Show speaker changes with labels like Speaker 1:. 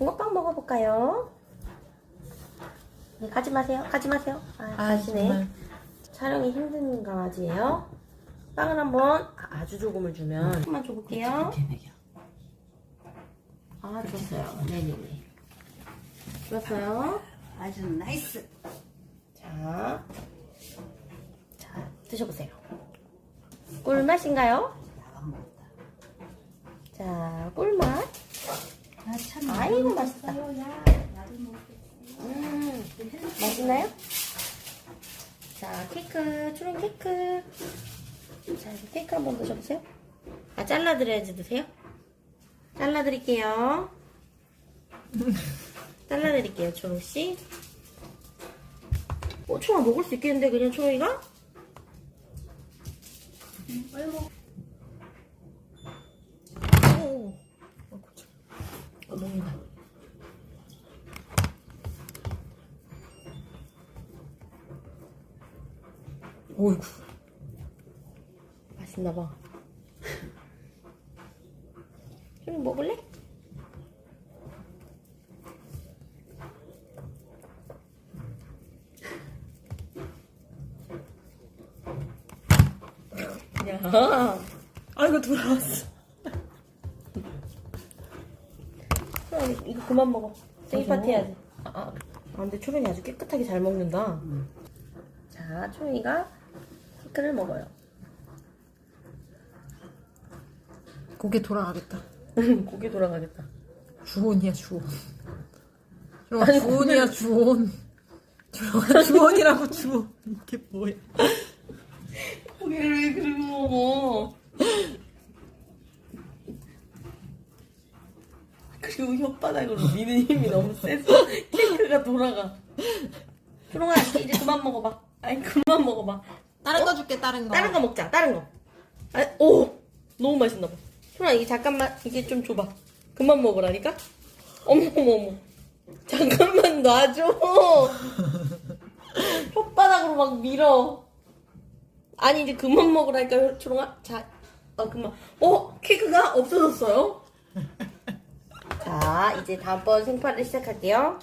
Speaker 1: 붕어빵 먹어볼까요? 네, 가지 마세요. 가지 마세요. 아,
Speaker 2: 아,
Speaker 1: 가시네.
Speaker 2: 정말.
Speaker 1: 촬영이 힘든 강아지예요. 빵을 한번 아주 조금을 주면 조금만 줘볼게요. 아, 좋았어요. 네네네. 좋았어요.
Speaker 3: 아주 나이스.
Speaker 1: 자, 자 드셔보세요. 꿀맛인가요? 자, 꿀맛. 아이고, 맛있다. 음, 맛있나요? 자, 케이크, 초롱 케이크. 자, 이제 케이크 한번 드셔보세요. 아, 잘라드려야지 드세요. 잘라드릴게요. 잘라드릴게요, 초롱씨. 어, 초롱아 먹을 수 있겠는데, 그냥 초롱이가?
Speaker 3: 빨리 먹어.
Speaker 1: 오. 어, 먹는다.
Speaker 2: 어이구.
Speaker 1: 맛있나봐. 좀 먹을래? 야,
Speaker 2: 아이고 돌아왔어.
Speaker 1: 이거 그만 먹어. 생일 파티 해야지. 아, 아. 아, 근데 초롱이 아주 깨끗하게 잘 먹는다. 자, 초롱이가 케이크를 먹어요.
Speaker 2: 고개 돌아가겠다.
Speaker 1: 고개 돌아가겠다.
Speaker 2: 주온이야 주온. 주원
Speaker 1: 아니,
Speaker 2: 주온이야 주온. 주원 주원이라고 주온. 이게 뭐야?
Speaker 1: 고개를 왜 그러고 먹어? 그리고 혓바닥으로 미는 힘이 너무 세서 케이크가 돌아가. 초롱아 이제 그만 먹어봐. 아니 그만 먹어봐.
Speaker 2: 다른 거 줄게 다른 거.
Speaker 1: 다른 거 먹자. 다른 거. 아, 오 너무 맛있나 봐. 초롱아 이게 잠깐만 이게 좀 줘봐. 그만 먹으라니까. 어머 어머 어머. 잠깐만 놔줘. 혓바닥으로 막 밀어. 아니 이제 그만 먹으라니까 초롱아. 자, 어 그만. 어 케이크가 없어졌어요. 자 이제 다음번 생파를 시작할게요.